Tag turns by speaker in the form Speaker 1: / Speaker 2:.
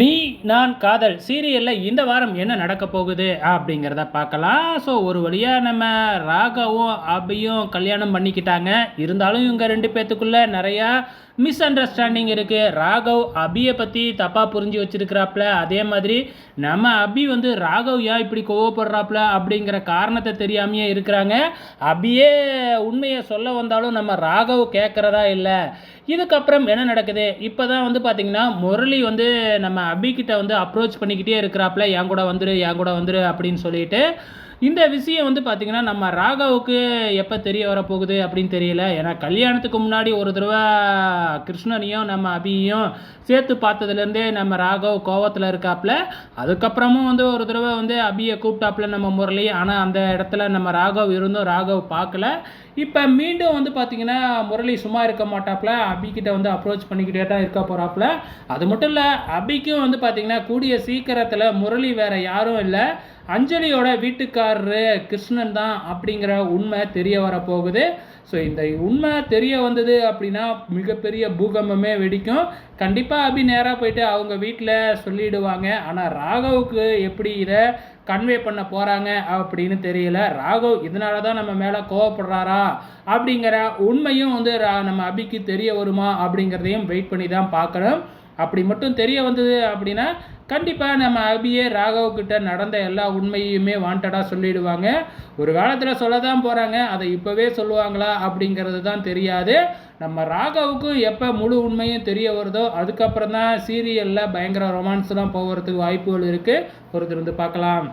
Speaker 1: நீ நான் காதல் சீரியலில் இந்த வாரம் என்ன நடக்க போகுது அப்படிங்கிறத பார்க்கலாம். ஸோ ஒரு வழியாக நம்ம ராகாவும் அபியும் கல்யாணம் பண்ணிக்கிட்டாங்க. இருந்தாலும் இவங்க ரெண்டு பேர்த்துக்குள்ளே நிறையா மிஸ் அண்டர்ஸ்டாண்டிங் இருக்குது ராகவ் அபியை பற்றி தப்பாக புரிஞ்சு வச்சுருக்கிறாப்புல. அதே மாதிரி நம்ம அபி வந்து ராகவ் ஏன் இப்படி கோவப்படுறாப்புல அப்படிங்கிற காரணத்தை தெரியாமையே இருக்கிறாங்க. அபியே உண்மையை சொல்ல வந்தாலும் நம்ம ராகவ் கேட்குறதா இல்லை. இதுக்கப்புறம் என்ன நடக்குது? இப்போ தான் வந்து பார்த்திங்கன்னா முரளி வந்து நம்ம அபிக்கிட்ட வந்து அப்ரோச் பண்ணிக்கிட்டே இருக்கிறாப்புல என் கூட வந்துரு என் கூட வந்துரு அப்படின்னு சொல்லிட்டு இந்த விஷயம் வந்து பார்த்திங்கன்னா நம்ம ராகவுக்கு எப்போ தெரிய வரப்போகுது அப்படின்னு தெரியல. ஏன்னா கல்யாணத்துக்கு முன்னாடி ஒரு தடவை கிருஷ்ணனையும் நம்ம அபியையும் சேர்த்து பார்த்ததுலேருந்தே நம்ம ராகவ் கோவத்தில் இருக்காப்புல அதுக்கப்புறமும் வந்து ஒரு தடவை வந்து அபியை கூப்பிட்டாப்புல நம்ம முரளி. ஆனால் அந்த இடத்துல நம்ம ராகவ் இருந்தும் ராகவ் பார்க்கல. இப்போ மீண்டும் வந்து பார்த்திங்கன்னா முரளி சும்மா இருக்க மாட்டாப்புல அபிக்கிட்ட வந்து அப்ரோச் பண்ணிக்கிட்டே தான் இருக்க போகிறாப்புல அது மட்டும் இல்லை அபிக்கும் வந்து பார்த்திங்கன்னா கூடிய சீக்கிரத்தில் முரளி வேறு யாரும் இல்லை. அஞ்சலியோட வீட்டுக்காரரு கிருஷ்ணன் தான் அப்படிங்கிற உண்மை தெரிய வரப்போகுது ஸோ இந்த உண்மை தெரிய வந்தது அப்படின்னா மிகப்பெரிய பூகம்பமே வெடிக்கும். கண்டிப்பாக அபி நேராக போயிட்டு அவங்க வீட்டில் சொல்லிடுவாங்க. ஆனால் ராகவுக்கு எப்படி இதை கன்வே பண்ண போகிறாங்க அப்படின்னு தெரியல. ராகவ் இதனால தான் நம்ம மேலே கோவப்படுறாரா அப்படிங்கிற உண்மையும் வந்து நம்ம அபிக்கு தெரிய வருமா அப்படிங்கிறதையும் வெயிட் பண்ணி தான் பார்க்கணும். அப்படி மட்டும் தெரிய வந்தது அப்படின்னா கண்டிப்பாக நம்ம அபியே ராகவ்கிட்ட நடந்த எல்லா உண்மையுமே வாண்டடாக சொல்லிடுவாங்க. ஒரு காலத்தில் சொல்ல தான் போகிறாங்க அதை இப்போவே சொல்லுவாங்களா அப்படிங்கிறது தான் தெரியாது. நம்ம ராகவுக்கும் எப்போ முழு உண்மையும் தெரிய வருதோ அதுக்கப்புறம் தான் சீரியலில் பயங்கர ரொமான்ஸ்லாம் போகிறதுக்கு வாய்ப்புகள் இருக்குது ஒருத்தர் வந்து பார்க்கலாம்.